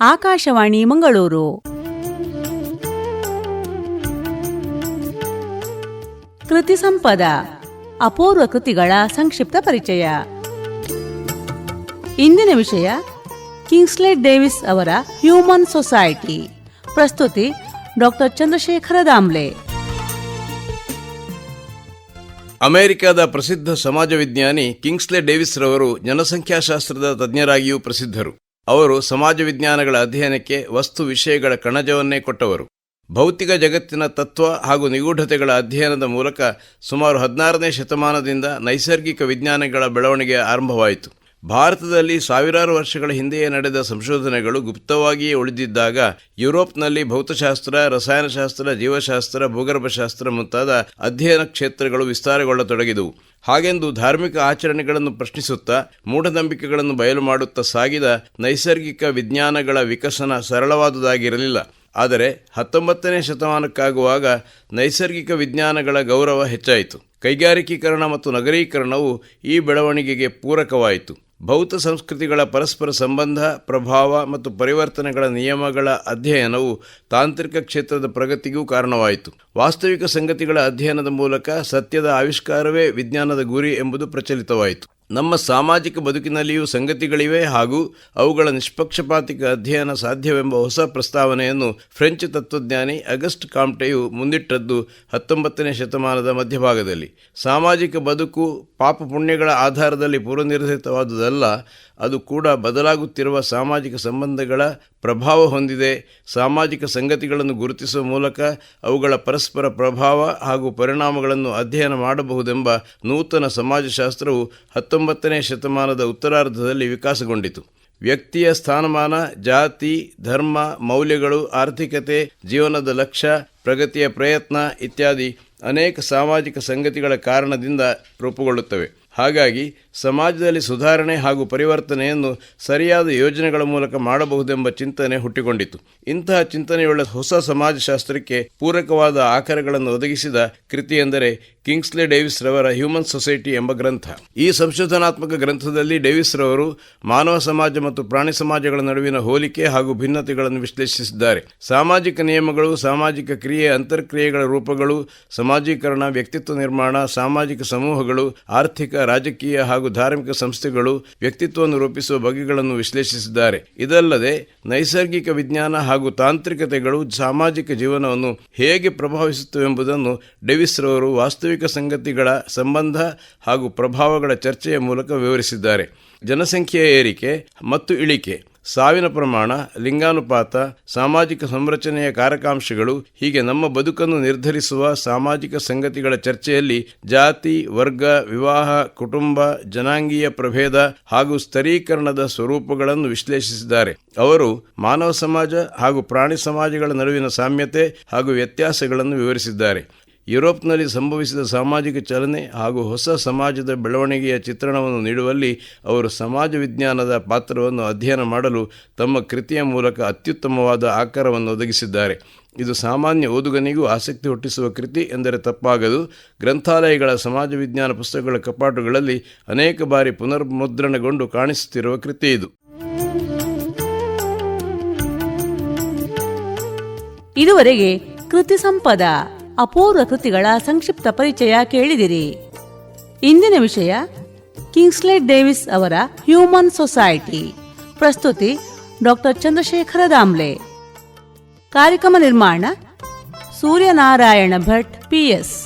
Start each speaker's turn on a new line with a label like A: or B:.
A: ಆಕಾಶವಾಣಿ ಮಂಗಳೂರು. ಕೃತಿ ಸಂಪದ, ಅಪೂರ್ವ ಕೃತಿಗಳ ಸಂಕ್ಷಿಪ್ತ ಪರಿಚಯ. ಇಂದಿನ ವಿಷಯ ಕಿಂಗ್ಸ್ಲೆಟ್ ಡೇವಿಸ್ ಅವರ ಹ್ಯೂಮನ್ ಸೊಸೈಟಿ ಪ್ರಸ್ತುತಿ ಡಾಕ್ಟರ್ ಚಂದ್ರಶೇಖರ ದಾಮ್ಲೆ.
B: ಅಮೆರಿಕದ ಪ್ರಸಿದ್ಧ ಸಮಾಜ ವಿಜ್ಞಾನಿ ಕಿಂಗ್ಸ್ಲೆ ಡೇವಿಸ್ ರವರು ಜನಸಂಖ್ಯಾಶಾಸ್ತ್ರದ ತಜ್ಞರಾಗಿಯೂ ಪ್ರಸಿದ್ಧರು. ಅವರು ಸಮಾಜ ವಿಜ್ಞಾನಗಳ ಅಧ್ಯಯನಕ್ಕೆ ವಸ್ತು ವಿಷಯಗಳ ಕಣಜವನ್ನೇ ಕೊಟ್ಟವರು. ಭೌತಿಕ ಜಗತ್ತಿನ ತತ್ವ ಹಾಗೂ ನಿಗೂಢತೆಗಳ ಅಧ್ಯಯನದ ಮೂಲಕ ಸುಮಾರು ಹದಿನಾರನೇ ಶತಮಾನದಿಂದ ನೈಸರ್ಗಿಕ ವಿಜ್ಞಾನಗಳ ಬೆಳವಣಿಗೆ ಆರಂಭವಾಯಿತು. ಭಾರತದಲ್ಲಿ ಸಾವಿರಾರು ವರ್ಷಗಳ ಹಿಂದೆಯೇ ನಡೆದ ಸಂಶೋಧನೆಗಳು ಗುಪ್ತವಾಗಿಯೇ ಉಳಿದಿದ್ದಾಗ ಯುರೋಪ್ನಲ್ಲಿ ಭೌತಶಾಸ್ತ್ರ, ರಸಾಯನಶಾಸ್ತ್ರ, ಜೀವಶಾಸ್ತ್ರ, ಭೂಗರ್ಭಶಾಸ್ತ್ರ ಮುಂತಾದ ಅಧ್ಯಯನ ಕ್ಷೇತ್ರಗಳು ವಿಸ್ತಾರಗೊಳ್ಳತೊಡಗಿದವು. ಹಾಗೆಂದು ಧಾರ್ಮಿಕ ಆಚರಣೆಗಳನ್ನು ಪ್ರಶ್ನಿಸುತ್ತಾ, ಮೂಢನಂಬಿಕೆಗಳನ್ನು ಬಯಲು ಮಾಡುತ್ತಾ ಸಾಗಿದ ನೈಸರ್ಗಿಕ ವಿಜ್ಞಾನಗಳ ವಿಕಸನ ಸರಳವಾದುದಾಗಿರಲಿಲ್ಲ. ಆದರೆ ಹತ್ತೊಂಬತ್ತನೇ ಶತಮಾನಕ್ಕಾಗುವಾಗ ನೈಸರ್ಗಿಕ ವಿಜ್ಞಾನಗಳ ಗೌರವ ಹೆಚ್ಚಾಯಿತು. ಕೈಗಾರಿಕೀಕರಣ ಮತ್ತು ನಗರೀಕರಣವು ಈ ಬೆಳವಣಿಗೆಗೆ ಪೂರಕವಾಯಿತು. ಭೌತ ಸಂಸ್ಕೃತಿಗಳ ಪರಸ್ಪರ ಸಂಬಂಧ, ಪ್ರಭಾವ ಮತ್ತು ಪರಿವರ್ತನೆಗಳ ನಿಯಮಗಳ ಅಧ್ಯಯನವು ತಾಂತ್ರಿಕ ಕ್ಷೇತ್ರದ ಪ್ರಗತಿಗೂ ಕಾರಣವಾಯಿತು. ವಾಸ್ತವಿಕ ಸಂಗತಿಗಳ ಅಧ್ಯಯನದ ಮೂಲಕ ಸತ್ಯದ ಆವಿಷ್ಕಾರವೇ ವಿಜ್ಞಾನದ ಗುರಿ ಎಂಬುದು ಪ್ರಚಲಿತವಾಯಿತು. ನಮ್ಮ ಸಾಮಾಜಿಕ ಬದುಕಿನಲ್ಲಿಯೂ ಸಂಗತಿಗಳಿವೆ ಹಾಗೂ ಅವುಗಳ ನಿಷ್ಪಕ್ಷಪಾತಿಕ ಅಧ್ಯಯನ ಸಾಧ್ಯವೆಂಬ ಹೊಸ ಪ್ರಸ್ತಾವನೆಯನ್ನು ಫ್ರೆಂಚ್ ತತ್ವಜ್ಞಾನಿ ಅಗಸ್ಟ್ ಕಾಮ್ಟೆಯು ಮುಂದಿಟ್ಟದ್ದು ಹತ್ತೊಂಬತ್ತನೇ ಶತಮಾನದ ಮಧ್ಯಭಾಗದಲ್ಲಿ. ಸಾಮಾಜಿಕ ಬದುಕು ಪಾಪ ಪುಣ್ಯಗಳ ಆಧಾರದಲ್ಲಿ ಪೂರ್ವನಿರ್ಧರಿತವಾದುದಲ್ಲ ಅದು ಕೂಡ ಬದಲಾಗುತ್ತಿರುವ ಸಾಮಾಜಿಕ ಸಂಬಂಧಗಳ ಪ್ರಭಾವ ಹೊಂದಿದೆ. ಸಾಮಾಜಿಕ ಸಂಗತಿಗಳನ್ನು ಗುರುತಿಸುವ ಮೂಲಕ ಅವುಗಳ ಪರಸ್ಪರ ಪ್ರಭಾವ ಹಾಗೂ ಪರಿಣಾಮಗಳನ್ನು ಅಧ್ಯಯನ ಮಾಡಬಹುದೆಂಬ ನೂತನ ಸಮಾಜಶಾಸ್ತ್ರವು ಹತ್ತೊಂಬತ್ತನೇ ಶತಮಾನದ ಉತ್ತರಾರ್ಧದಲ್ಲಿ ವಿಕಾಸಗೊಂಡಿತು. ವ್ಯಕ್ತಿಯ ಸ್ಥಾನಮಾನ, ಜಾತಿ, ಧರ್ಮ, ಮೌಲ್ಯಗಳು, ಆರ್ಥಿಕತೆ, ಜೀವನದ ಲಕ್ಷ್ಯ, ಪ್ರಗತಿಯ ಪ್ರಯತ್ನ ಇತ್ಯಾದಿ ಅನೇಕ ಸಾಮಾಜಿಕ ಸಂಗತಿಗಳ ಕಾರಣದಿಂದ ರೂಪುಗೊಳ್ಳುತ್ತವೆ. ಹಾಗಾಗಿ ಸಮಾಜದಲ್ಲಿ ಸುಧಾರಣೆ ಹಾಗೂ ಪರಿವರ್ತನೆಯನ್ನು ಸರಿಯಾದ ಯೋಜನೆಗಳ ಮೂಲಕ ಮಾಡಬಹುದೆಂಬ ಚಿಂತನೆ ಹುಟ್ಟಿಕೊಂಡಿತು. ಇಂತಹ ಚಿಂತನೆಯುಳ್ಳ ಹೊಸ ಸಮಾಜಶಾಸ್ತ್ರಕ್ಕೆ ಪೂರಕವಾದ ಆಕಾರಗಳನ್ನು ಒದಗಿಸಿದ ಕೃತಿ ಎಂದರೆ ಕಿಂಗ್ಸ್ಲೆ ಡೇವಿಸ್ ರವರ ಹ್ಯೂಮನ್ ಸೊಸೈಟಿ ಎಂಬ ಗ್ರಂಥ. ಈ ಸಂಶೋಧನಾತ್ಮಕ ಗ್ರಂಥದಲ್ಲಿ ಡೇವಿಸ್ ರವರು ಮಾನವ ಸಮಾಜ ಮತ್ತು ಪ್ರಾಣಿ ಸಮಾಜಗಳ ನಡುವಿನ ಹೋಲಿಕೆ ಹಾಗೂ ಭಿನ್ನತೆಗಳನ್ನು ವಿಶ್ಲೇಷಿಸಿದ್ದಾರೆ. ಸಾಮಾಜಿಕ ನಿಯಮಗಳು, ಸಾಮಾಜಿಕ ಕ್ರಿಯೆ, ಅಂತರ್ಕ್ರಿಯೆಗಳ ರೂಪಗಳು, ಸಮಾಜೀಕರಣ, ವ್ಯಕ್ತಿತ್ವ ನಿರ್ಮಾಣ, ಸಾಮಾಜಿಕ ಸಮೂಹಗಳು, ಆರ್ಥಿಕ ರಾಜಕೀಯ ಹಾಗೂ ಧಾರ್ಮಿಕ ಸಂಸ್ಥೆಗಳು ವ್ಯಕ್ತಿತ್ವವನ್ನು ರೂಪಿಸುವ ಬಗೆಗಳನ್ನು ವಿಶ್ಲೇಷಿಸಿದ್ದಾರೆ. ಇದಲ್ಲದೆ, ನೈಸರ್ಗಿಕ ವಿಜ್ಞಾನ ಹಾಗೂ ತಾಂತ್ರಿಕತೆಗಳು ಸಾಮಾಜಿಕ ಜೀವನವನ್ನು ಹೇಗೆ ಪ್ರಭಾವಿಸುತ್ತವೆಂಬುದನ್ನು ಡೆವಿಸ್ ರವರು ವಾಸ್ತವಿಕ ಸಂಗತಿಗಳ ಸಂಬಂಧ ಹಾಗೂ ಪ್ರಭಾವಗಳ ಚರ್ಚೆಯ ಮೂಲಕ ವಿವರಿಸಿದ್ದಾರೆ. ಜನಸಂಖ್ಯೆಯ ಏರಿಕೆ ಮತ್ತು ಇಳಿಕೆ ಸಾವಿನ ಪ್ರಮಾಣ, ಲಿಂಗಾನುಪಾತ, ಸಾಮಾಜಿಕ ಸಂರಚನೆಯ ಕಾರಕಾಂಶಗಳು, ಹೀಗೆ ನಮ್ಮ ಬದುಕನ್ನು ನಿರ್ಧರಿಸುವ ಸಾಮಾಜಿಕ ಸಂಗತಿಗಳ ಚರ್ಚೆಯಲ್ಲಿ ಜಾತಿ, ವರ್ಗ, ವಿವಾಹ, ಕುಟುಂಬ, ಜನಾಂಗೀಯ ಪ್ರಭೇದ ಹಾಗೂ ಸ್ತರೀಕರಣದ ಸ್ವರೂಪಗಳನ್ನು ವಿಶ್ಲೇಷಿಸಿದ್ದಾರೆ. ಅವರು ಮಾನವ ಸಮಾಜ ಹಾಗೂ ಪ್ರಾಣಿ ಸಮಾಜಗಳ ನಡುವಿನ ಸಾಮ್ಯತೆ ಹಾಗೂ ವ್ಯತ್ಯಾಸಗಳನ್ನು ವಿವರಿಸಿದ್ದಾರೆ. ಯುರೋಪ್ನಲ್ಲಿ ಸಂಭವಿಸಿದ ಸಾಮಾಜಿಕ ಚಲನೆ ಹಾಗೂ ಹೊಸ ಸಮಾಜದ ಬೆಳವಣಿಗೆಯ ಚಿತ್ರಣವನ್ನು ನೀಡುವಲ್ಲಿ ಅವರು ಸಮಾಜ ವಿಜ್ಞಾನದ ಪಾತ್ರವನ್ನು ಅಧ್ಯಯನ ಮಾಡಲು ತಮ್ಮ ಕೃತಿಯ ಮೂಲಕ ಅತ್ಯುತ್ತಮವಾದ ಆಕಾರವನ್ನು ಒದಗಿಸಿದ್ದಾರೆ. ಇದು ಸಾಮಾನ್ಯ ಓದುಗನಿಗೂ ಆಸಕ್ತಿ ಹುಟ್ಟಿಸುವ ಕೃತಿ ಎಂದರೆ ತಪ್ಪಾಗದು. ಗ್ರಂಥಾಲಯಗಳ ಸಮಾಜ ವಿಜ್ಞಾನ ಪುಸ್ತಕಗಳ ಕಪಾಟುಗಳಲ್ಲಿ ಅನೇಕ ಬಾರಿ ಪುನರ್ಮುದ್ರಣಗೊಂಡು ಕಾಣಿಸುತ್ತಿರುವ ಕೃತಿ ಇದು.
A: ಇದುವರೆಗೆ ಕೃತಿ ಸಂಪದ. ಅಪೂರ್ವ ಕೃತಿಗಳ ಸಂಕ್ಷಿಪ್ತ ಪರಿಚಯ ಕೇಳಿದಿರಿ. ಇಂದಿನ ವಿಷಯ ಕಿಂಗ್ಸ್ಲೆಟ್ ಡೇವಿಸ್ ಅವರ ಹ್ಯೂಮನ್ ಸೊಸೈಟಿ ಪ್ರಸ್ತುತಿ, ಡಾಕ್ಟರ್ ಚಂದ್ರಶೇಖರ ದಾಮ್ಲೆ. ಕಾರ್ಯಕ್ರಮ ನಿರ್ಮಾಣ, ಸೂರ್ಯನಾರಾಯಣ ಭಟ್ ಪಿಎಸ್